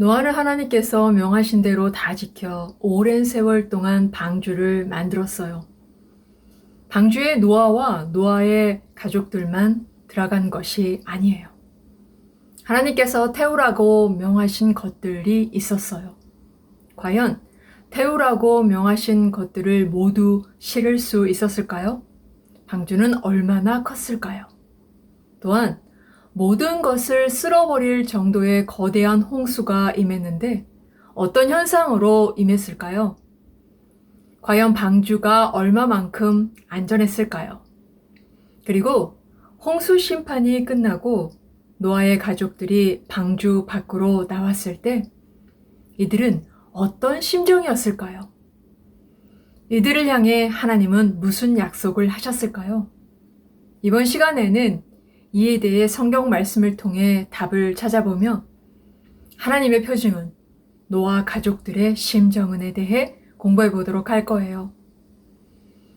노아를 하나님께서 명하신 대로 다 지켜 오랜 세월 동안 방주를 만들었어요. 방주에 노아와 노아의 가족들만 들어간 것이 아니에요. 하나님께서 태우라고 명하신 것들이 있었어요. 과연 태우라고 명하신 것들을 모두 실을 수 있었을까요? 방주는 얼마나 컸을까요? 또한 모든 것을 쓸어버릴 정도의 거대한 홍수가 임했는데 어떤 현상으로 임했을까요? 과연 방주가 얼마만큼 안전했을까요? 그리고 홍수 심판이 끝나고 노아의 가족들이 방주 밖으로 나왔을 때 이들은 어떤 심정이었을까요? 이들을 향해 하나님은 무슨 약속을 하셨을까요? 이번 시간에는 이에 대해 성경 말씀을 통해 답을 찾아보며 하나님의 표징은 노아 가족들의 심정은에 대해 공부해 보도록 할 거예요.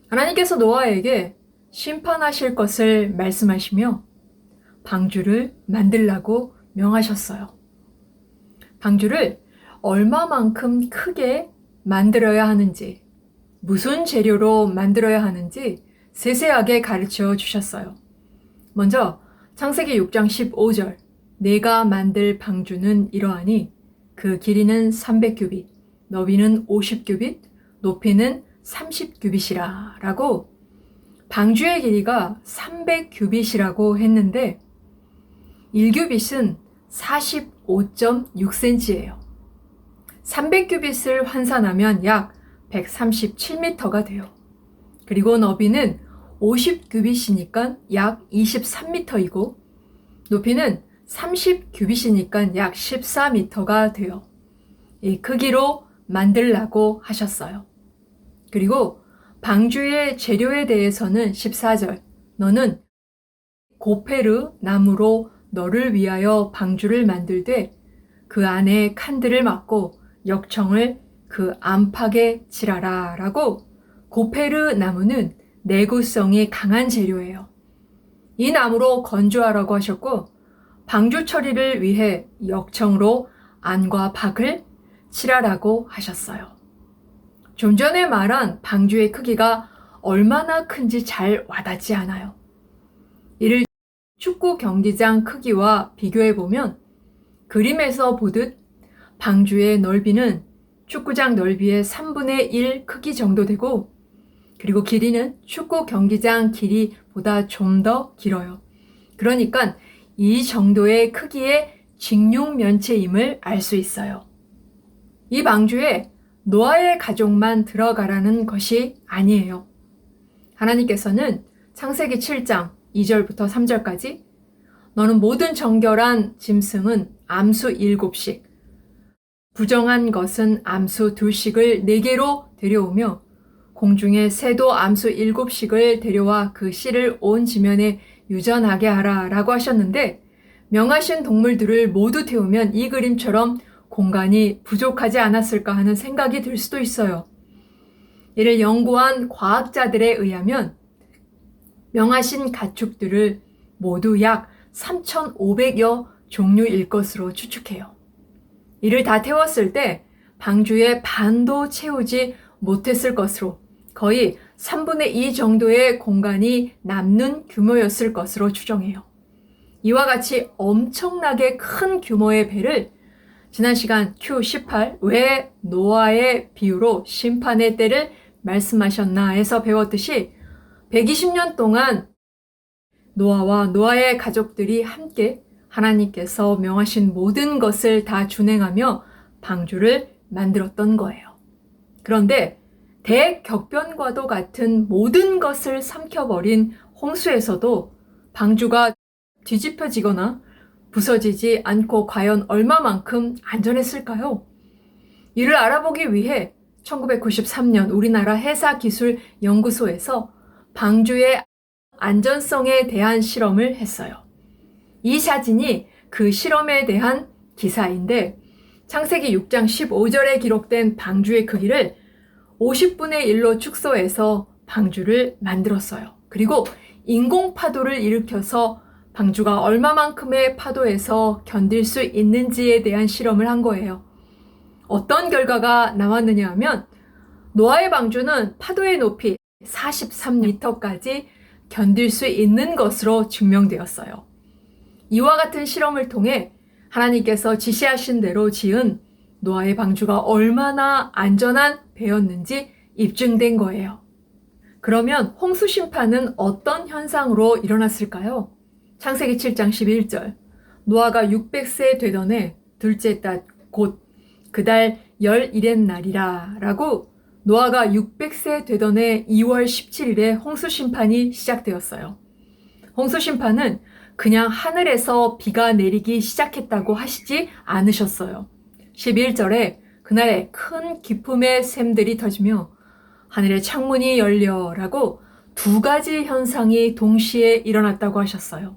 하나님께서 노아에게 심판하실 것을 말씀하시며 방주를 만들라고 명하셨어요. 방주를 얼마만큼 크게 만들어야 하는지, 무슨 재료로 만들어야 하는지 세세하게 가르쳐 주셨어요. 먼저 창세기 6장 15절 내가 만들 방주는 이러하니 그 길이는 300규빗, 너비는 50규빗, 높이는 30규빗이라 라고 방주의 길이가 300규빗이라고 했는데 1규빗은 45.6cm예요. 300규빗을 환산하면 약 137m가 돼요. 그리고 너비는 50규빗이니까 약 23m이고 높이는 30규빗이니까 약 14m가 돼요. 이 크기로 만들라고 하셨어요. 그리고 방주의 재료에 대해서는 14절 너는 고페르 나무로 너를 위하여 방주를 만들되 그 안에 칸들을 막고 역청을 그 안팎에 칠하라 라고 고페르 나무는 내구성이 강한 재료예요. 이 나무로 건조하라고 하셨고 방주 처리를 위해 역청으로 안과 밖을 칠하라고 하셨어요. 좀 전에 말한 방주의 크기가 얼마나 큰지 잘 와닿지 않아요. 이를 축구 경기장 크기와 비교해 보면 그림에서 보듯 방주의 넓이는 축구장 넓이의 3분의 1 크기 정도 되고 그리고 길이는 축구 경기장 길이보다 좀 더 길어요. 그러니까 이 정도의 크기의 직육 면체임을 알 수 있어요. 이 방주에 노아의 가족만 들어가라는 것이 아니에요. 하나님께서는 창세기 7장 2절부터 3절까지 너는 모든 정결한 짐승은 암수 7씩, 부정한 것은 암수 2씩을 4개로 데려오며 공중에 새도 암수 7씩을 데려와 그 씨를 온 지면에 유전하게 하라 라고 하셨는데 명하신 동물들을 모두 태우면 이 그림처럼 공간이 부족하지 않았을까 하는 생각이 들 수도 있어요. 이를 연구한 과학자들에 의하면 명하신 가축들을 모두 약 3,500여 종류일 것으로 추측해요. 이를 다 태웠을 때 방주의 반도 채우지 못했을 것으로 거의 3분의 2 정도의 공간이 남는 규모였을 것으로 추정해요. 이와 같이 엄청나게 큰 규모의 배를 지난 시간 Q18 왜 노아의 비유로 심판의 때를 말씀하셨나 해서 배웠듯이 120년 동안 노아와 노아의 가족들이 함께 하나님께서 명하신 모든 것을 다 준행하며 방주를 만들었던 거예요. 그런데 대격변과도 같은 모든 것을 삼켜버린 홍수에서도 방주가 뒤집혀지거나 부서지지 않고 과연 얼마만큼 안전했을까요? 이를 알아보기 위해 1993년 우리나라 해사기술연구소에서 방주의 안전성에 대한 실험을 했어요. 이 사진이 그 실험에 대한 기사인데 창세기 6장 15절에 기록된 방주의 크기를 50분의 1로 축소해서 방주를 만들었어요. 그리고 인공파도를 일으켜서 방주가 얼마만큼의 파도에서 견딜 수 있는지에 대한 실험을 한 거예요. 어떤 결과가 나왔느냐 하면 노아의 방주는 파도의 높이 43m까지 견딜 수 있는 것으로 증명되었어요. 이와 같은 실험을 통해 하나님께서 지시하신 대로 지은 노아의 방주가 얼마나 안전한 배였는지 입증된 거예요. 그러면 홍수 심판은 어떤 현상으로 일어났을까요? 창세기 7장 11절. 노아가 600세 되던 해 둘째 달곧 그달 열일의 날이라 라고 노아가 600세 되던 해 2월 17일에 홍수 심판이 시작되었어요. 홍수 심판은 그냥 하늘에서 비가 내리기 시작했다고 하시지 않으셨어요. 11절에 그날에 큰 기품의 샘들이 터지며 하늘의 창문이 열려라고 두 가지 현상이 동시에 일어났다고 하셨어요.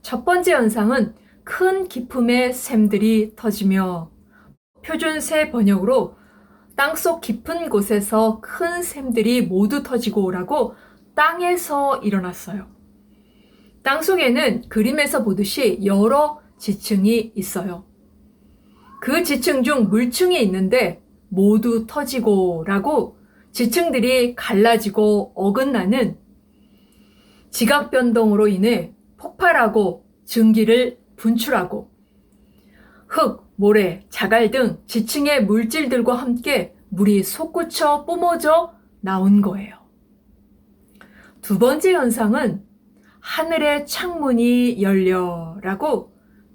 첫 번째 현상은 큰 기품의 샘들이 터지며 표준 새 번역으로 땅속 깊은 곳에서 큰 샘들이 모두 터지고 오라고 땅에서 일어났어요. 땅 속에는 그림에서 보듯이 여러 지층이 있어요. 그 지층 중 물층이 있는데 모두 터지고 라고 지층들이 갈라지고 어긋나는 지각 변동으로 인해 폭발하고 증기를 분출하고 흙, 모래, 자갈 등 지층의 물질들과 함께 물이 솟구쳐 뿜어져 나온 거예요. 두 번째 현상은 하늘의 창문이 열려라고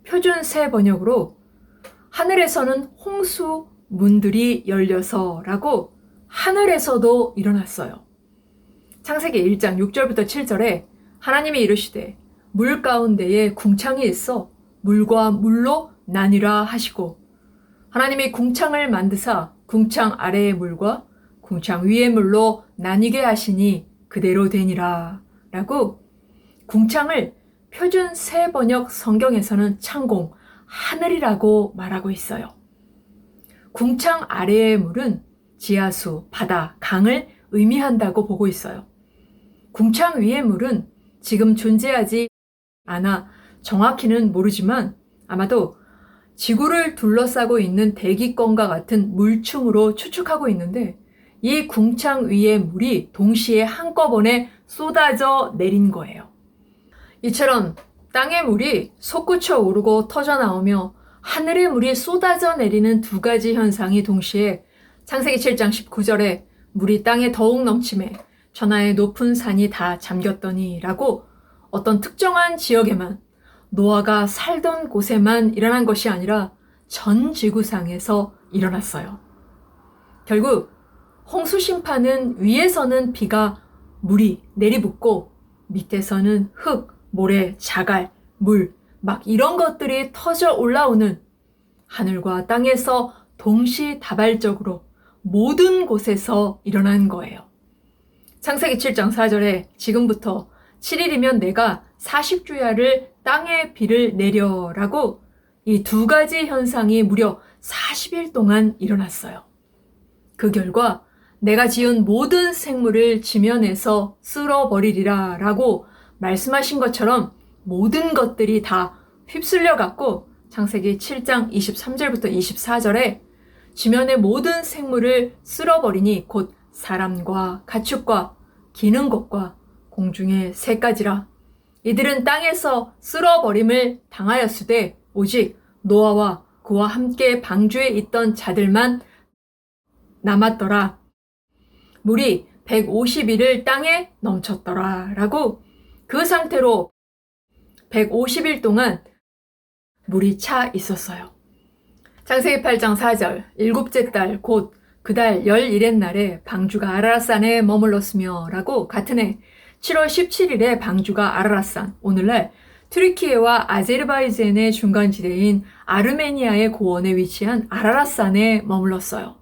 표준 새 번역으로 하늘에서는 홍수 문들이 열려서라고 하늘에서도 일어났어요. 창세기 1장 6절부터 7절에 하나님이 이르시되 물 가운데에 궁창이 있어 물과 물로 나뉘라 하시고 하나님이 궁창을 만드사 궁창 아래의 물과 궁창 위의 물로 나뉘게 하시니 그대로 되니라 라고 궁창을 표준 새 번역 성경에서는 창공, 하늘이라고 말하고 있어요. 궁창 아래의 물은 지하수, 바다, 강을 의미한다고 보고 있어요. 궁창 위의 물은 지금 존재하지 않아 정확히는 모르지만 아마도 지구를 둘러싸고 있는 대기권과 같은 물층으로 추측하고 있는데 이 궁창 위의 물이 동시에 한꺼번에 쏟아져 내린 거예요. 이처럼 땅의 물이 솟구쳐 오르고 터져 나오며 하늘의 물이 쏟아져 내리는 두 가지 현상이 동시에 창세기 7장 19절에 물이 땅에 더욱 넘침에 전하의 높은 산이 다 잠겼더니 라고 어떤 특정한 지역에만 노아가 살던 곳에만 일어난 것이 아니라 전 지구상에서 일어났어요. 결국 홍수 심판은 위에서는 비가 물이 내리붓고 밑에서는 흙, 모래, 자갈, 물, 막 이런 것들이 터져 올라오는 하늘과 땅에서 동시다발적으로 모든 곳에서 일어난 거예요. 창세기 7장 4절에 지금부터 7일이면 내가 40주야를 땅에 비를 내려라고 이 두 가지 현상이 무려 40일 동안 일어났어요. 그 결과 내가 지은 모든 생물을 지면에서 쓸어버리리라 라고 말씀하신 것처럼 모든 것들이 다 휩쓸려 갔고 창세기 7장 23절부터 24절에 지면의 모든 생물을 쓸어버리니 곧 사람과 가축과 기는 것과 공중의 새까지라 이들은 땅에서 쓸어버림을 당하였으되 오직 노아와 그와 함께 방주에 있던 자들만 남았더라. 물이 150일을 땅에 넘쳤더라. 라고 그 상태로 150일 동안 물이 차 있었어요. 창세기 8장 4절 일곱째 달 곧 그달 열일의 날에 방주가 아라라산에 머물렀으며 라고 같은 해 7월 17일에 방주가 아라라산 오늘날 트리키에와 아제르바이젠의 중간지대인 아르메니아의 고원에 위치한 아라라산에 머물렀어요.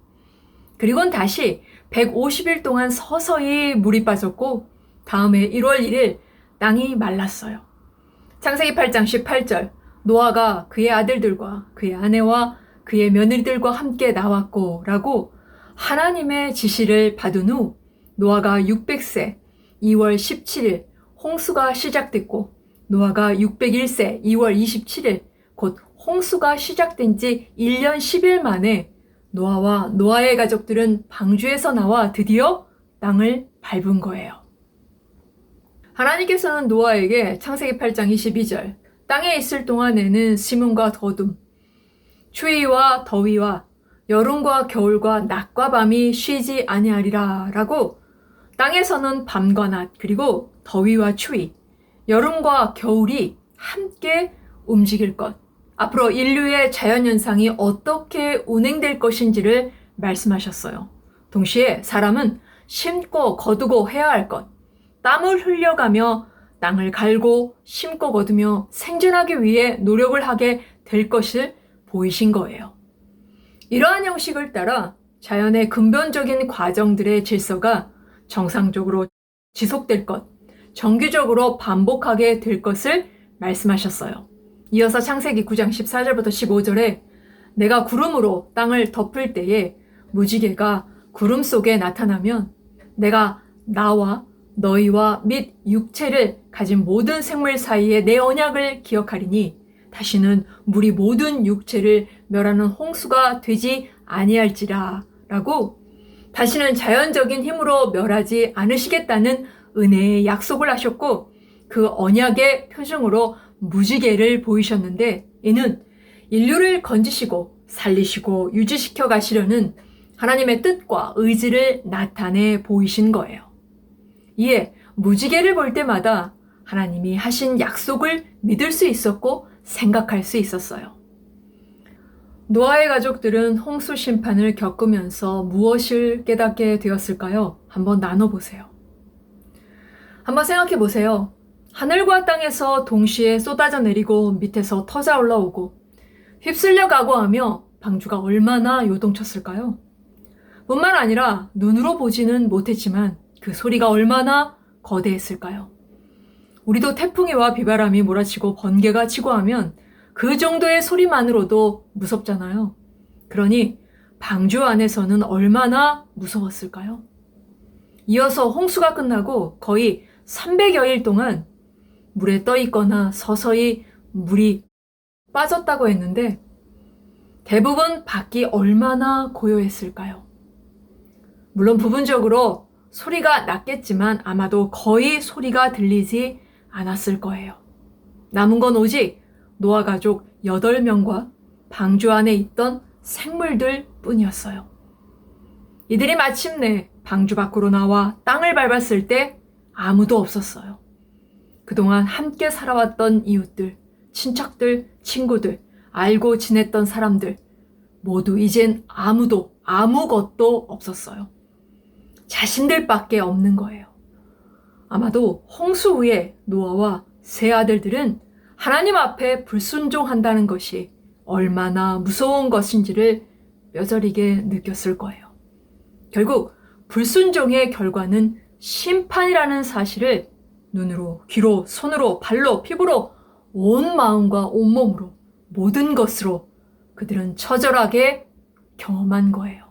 그리곤 다시 150일 동안 서서히 물이 빠졌고 다음해 1월 1일 땅이 말랐어요. 창세기 8장 18절 노아가 그의 아들들과 그의 아내와 그의 며느리들과 함께 나왔고 라고 하나님의 지시를 받은 후 노아가 600세 2월 17일 홍수가 시작됐고 노아가 601세 2월 27일 곧 홍수가 시작된 지 1년 10일 만에 노아와 노아의 가족들은 방주에서 나와 드디어 땅을 밟은 거예요. 하나님께서는 노아에게 창세기 8장 22절 땅에 있을 동안에는 심음과 더둠, 추위와 더위와 여름과 겨울과 낮과 밤이 쉬지 아니하리라 라고 땅에서는 밤과 낮 그리고 더위와 추위, 여름과 겨울이 함께 움직일 것. 앞으로 인류의 자연현상이 어떻게 운행될 것인지를 말씀하셨어요. 동시에 사람은 심고 거두고 해야 할 것. 땀을 흘려가며 땅을 갈고 심고 거두며 생존하기 위해 노력을 하게 될 것을 보이신 거예요. 이러한 형식을 따라 자연의 근본적인 과정들의 질서가 정상적으로 지속될 것, 정기적으로 반복하게 될 것을 말씀하셨어요. 이어서 창세기 9장 14절부터 15절에 내가 구름으로 땅을 덮을 때에 무지개가 구름 속에 나타나면 내가 나와 너희와 및 육체를 가진 모든 생물 사이에 내 언약을 기억하리니 다시는 물이 모든 육체를 멸하는 홍수가 되지 아니할지라 라고 다시는 자연적인 힘으로 멸하지 않으시겠다는 은혜의 약속을 하셨고 그 언약의 표징으로 무지개를 보이셨는데 이는 인류를 건지시고 살리시고 유지시켜 가시려는 하나님의 뜻과 의지를 나타내 보이신 거예요. 이에 무지개를 볼 때마다 하나님이 하신 약속을 믿을 수 있었고 생각할 수 있었어요. 노아의 가족들은 홍수 심판을 겪으면서 무엇을 깨닫게 되었을까요? 한번 나눠보세요. 한번 생각해 보세요. 하늘과 땅에서 동시에 쏟아져 내리고 밑에서 터져 올라오고 휩쓸려 가고 하며 방주가 얼마나 요동쳤을까요? 뿐만 아니라 눈으로 보지는 못했지만 그 소리가 얼마나 거대했을까요? 우리도 태풍이 와 비바람이 몰아치고 번개가 치고 하면 그 정도의 소리만으로도 무섭잖아요. 그러니 방주 안에서는 얼마나 무서웠을까요? 이어서 홍수가 끝나고 거의 300여일 동안 물에 떠 있거나 서서히 물이 빠졌다고 했는데 대부분 밖이 얼마나 고요했을까요? 물론 부분적으로 소리가 났겠지만 아마도 거의 소리가 들리지 않았을 거예요. 남은 건 오직 노아 가족 8명과 방주 안에 있던 생물들 뿐이었어요. 이들이 마침내 방주 밖으로 나와 땅을 밟았을 때 아무도 없었어요. 그동안 함께 살아왔던 이웃들, 친척들, 친구들, 알고 지냈던 사람들, 모두 이젠 아무도 아무것도 없었어요. 자신들밖에 없는 거예요. 아마도 홍수 후에 노아와 세 아들들은 하나님 앞에 불순종한다는 것이 얼마나 무서운 것인지를 뼈저리게 느꼈을 거예요. 결국 불순종의 결과는 심판이라는 사실을 눈으로, 귀로, 손으로, 발로, 피부로, 온 마음과 온 몸으로, 모든 것으로 그들은 처절하게 경험한 거예요.